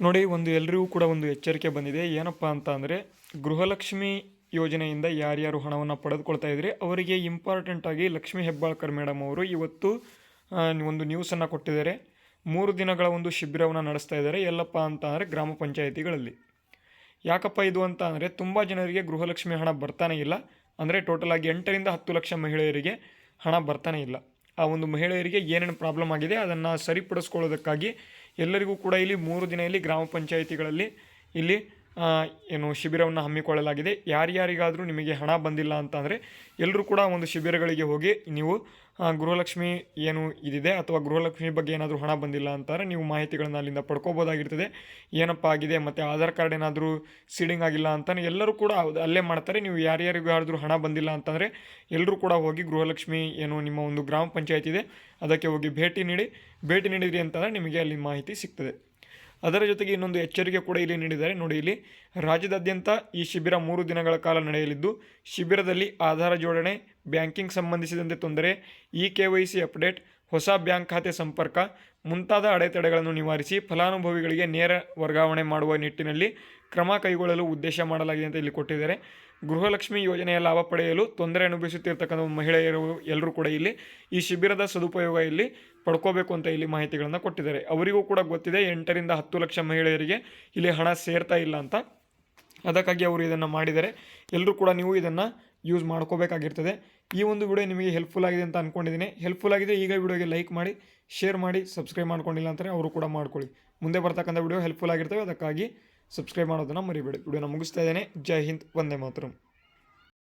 ನೋಡಿ, ಒಂದು ಎಲ್ರಿಗೂ ಕೂಡ ಒಂದು ಎಚ್ಚರಿಕೆ ಬಂದಿದೆ. ಏನಪ್ಪ ಅಂತ ಅಂದರೆ, ಗೃಹಲಕ್ಷ್ಮಿ ಯೋಜನೆಯಿಂದ ಯಾರ್ಯಾರು ಹಣವನ್ನು ಪಡೆದುಕೊಳ್ತಾ ಇದ್ರೆ, ಅವರಿಗೆ ಇಂಪಾರ್ಟೆಂಟ್ ಆಗಿ ಲಕ್ಷ್ಮೀ ಹೆಬ್ಬಾಳ್ಕರ್ ಮೇಡಮ್ ಅವರು ಇವತ್ತು ಒಂದು ನ್ಯೂಸನ್ನು ಕೊಟ್ಟಿದ್ದಾರೆ. ಮೂರು ದಿನಗಳ ಒಂದು ಶಿಬಿರವನ್ನು ನಡೆಸ್ತಾ ಇದ್ದಾರೆ. ಎಲ್ಲಪ್ಪ ಅಂತ ಅಂದರೆ, ಗ್ರಾಮ ಪಂಚಾಯಿತಿಗಳಲ್ಲಿ. ಯಾಕಪ್ಪ ಇದು ಅಂತ ಅಂದರೆ, ತುಂಬ ಜನರಿಗೆ ಗೃಹಲಕ್ಷ್ಮಿ ಹಣ ಬರ್ತಾನೆ ಇಲ್ಲ. ಅಂದರೆ ಟೋಟಲ್ ಆಗಿ ಎಂಟರಿಂದ ಹತ್ತು ಲಕ್ಷ ಮಹಿಳೆಯರಿಗೆ ಹಣ ಬರ್ತಾನೆ ಇಲ್ಲ. ಆ ಒಂದು ಮಹಿಳೆಯರಿಗೆ ಏನೇನು ಪ್ರಾಬ್ಲಮ್ ಆಗಿದೆ ಅದನ್ನು ಸರಿಪಡಿಸ್ಕೊಳ್ಳೋದಕ್ಕಾಗಿ ಎಲ್ಲರಿಗೂ ಕೂಡ ಇಲ್ಲಿ ಮೂರು ದಿನ ಇಲ್ಲಿ ಗ್ರಾಮ ಪಂಚಾಯಿತಿಗಳಲ್ಲಿ ಇಲ್ಲಿ ಏನು ಶಿಬಿರವನ್ನು ಹಮ್ಮಿಕೊಳ್ಳಲಾಗಿದೆ. ಯಾರ್ಯಾರಿಗಾದರೂ ನಿಮಗೆ ಹಣ ಬಂದಿಲ್ಲ ಅಂತಂದರೆ ಎಲ್ಲರೂ ಕೂಡ ಒಂದು ಶಿಬಿರಗಳಿಗೆ ಹೋಗಿ ನೀವು ಗೃಹಲಕ್ಷ್ಮಿ ಏನು ಇದಿದೆ ಅಥವಾ ಗೃಹಲಕ್ಷ್ಮಿ ಬಗ್ಗೆ ಏನಾದರೂ ಹಣ ಬಂದಿಲ್ಲ ಅಂತಾರೆ ನೀವು ಮಾಹಿತಿಗಳನ್ನು ಅಲ್ಲಿಂದ ಪಡ್ಕೋಬೋದಾಗಿರ್ತದೆ. ಏನಪ್ಪ ಆಗಿದೆ, ಮತ್ತು ಆಧಾರ್ ಕಾರ್ಡ್ ಏನಾದರೂ ಸೀಡಿಂಗ್ ಆಗಿಲ್ಲ ಅಂತಾನೆ ಎಲ್ಲರೂ ಕೂಡ ಅಲ್ಲೇ ಮಾಡ್ತಾರೆ. ನೀವು ಯಾರ್ಯಾರಿಗಾದ್ರೂ ಹಣ ಬಂದಿಲ್ಲ ಅಂತಂದರೆ ಎಲ್ಲರೂ ಕೂಡ ಹೋಗಿ ಗೃಹಲಕ್ಷ್ಮಿ ಏನು ನಿಮ್ಮ ಒಂದು ಗ್ರಾಮ ಪಂಚಾಯತ್ ಇದೆ, ಅದಕ್ಕೆ ಹೋಗಿ ಭೇಟಿ ನೀಡಿ, ಭೇಟಿ ನೀಡಿದ್ರಿ ಅಂತಂದರೆ ನಿಮಗೆ ಅಲ್ಲಿ ಮಾಹಿತಿ ಸಿಗ್ತದೆ. ಅದರ ಜೊತೆಗೆ ಇನ್ನೊಂದು ಎಚ್ಚರಿಕೆ ಕೂಡ ಇಲ್ಲಿ ನೀಡಿದ್ದಾರೆ. ನೋಡಿ ಇಲ್ಲಿ, ರಾಜ್ಯದಾದ್ಯಂತ ಈ ಶಿಬಿರ ಮೂರು ದಿನಗಳ ಕಾಲ ನಡೆಯಲಿದ್ದು, ಶಿಬಿರದಲ್ಲಿ ಆಧಾರ ಜೋಡಣೆ, ಬ್ಯಾಂಕಿಂಗ್ ಸಂಬಂಧಿಸಿದಂತೆ ತೊಂದರೆ e K Y C update ಹೊಸ ಬ್ಯಾಂಕ್ ಖಾತೆ ಸಂಪರ್ಕ, ಮುಂತಾದ ಅಡೆತಡೆಗಳನ್ನು ನಿವಾರಿಸಿ ಫಲಾನುಭವಿಗಳಿಗೆ ನೇರ ವರ್ಗಾವಣೆ ಮಾಡುವ ನಿಟ್ಟಿನಲ್ಲಿ ಕ್ರಮ ಕೈಗೊಳ್ಳಲು ಉದ್ದೇಶ ಮಾಡಲಾಗಿದೆ ಅಂತ ಇಲ್ಲಿ ಕೊಟ್ಟಿದ್ದಾರೆ. ಗೃಹಲಕ್ಷ್ಮಿ ಯೋಜನೆಯ ಲಾಭ ಪಡೆಯಲು ತೊಂದರೆ ಅನುಭವಿಸುತ್ತಿರ್ತಕ್ಕಂಥ ಮಹಿಳೆಯರು ಎಲ್ಲರೂ ಕೂಡ ಇಲ್ಲಿ ಈ ಶಿಬಿರದ ಸದುಪಯೋಗ ಇಲ್ಲಿ ಪಡ್ಕೋಬೇಕು ಅಂತ ಇಲ್ಲಿ ಮಾಹಿತಿಗಳನ್ನು ಕೊಟ್ಟಿದ್ದಾರೆ. ಅವರಿಗೂ ಕೂಡ ಗೊತ್ತಿದೆ, ಎಂಟರಿಂದ ಹತ್ತು ಲಕ್ಷ ಮಹಿಳೆಯರಿಗೆ ಇಲ್ಲಿ ಹಣ ಸೇರ್ತಾ ಇಲ್ಲ ಅಂತ. ಅದಕ್ಕಾಗಿ ಅವರು ಇದನ್ನು ಮಾಡಿದ್ದಾರೆ ಎಲ್ಲರೂ ಕೂಡ ನೀವು ಇದನ್ನು ಯೂಸ್ ಮಾಡ್ಕೋಬೇಕಾಗಿರ್ತದೆ. ಈ ಒಂದು ವಿಡಿಯೋ ನಿಮಗೆ ಹೆಲ್ಪ್ಫುಲ್ ಆಗಿದೆ ಅಂತ ಅಂದ್ಕೊಂಡಿದ್ದೀನಿ ಹೆಲ್ಪ್ಫುಲ್ ಆಗಿದೆ, ಈಗ ವಿಡಿಯೋಗೆ ಲೈಕ್ ಮಾಡಿ ಶೇರ್ ಮಾಡಿ ಸಬ್ಸ್ಕ್ರೈಬ್ ಮಾಡ್ಕೊಂಡಿಲ್ಲ ಅಂದರೆ ಅವರು ಕೂಡ ಮಾಡ್ಕೊಳ್ಳಿ. ಮುಂದೆ ಬರ್ತಕ್ಕಂಥ ವಿಡಿಯೋ ಹೆಲ್ಪ್ಫುಲ್ ಆಗಿರ್ತವೆ, ಅದಕ್ಕಾಗಿ ಸಬ್ಸ್ಕ್ರೈಬ್ ಮಾಡೋದನ್ನು ಮರಿಬೇಡಿ. ವಿಡಿಯೋನ ಮುಗಿಸ್ತಾ ಇದ್ದೇನೆ. ಜೈ ಹಿಂದ್, ವಂದೇ ಮಾತರಂ.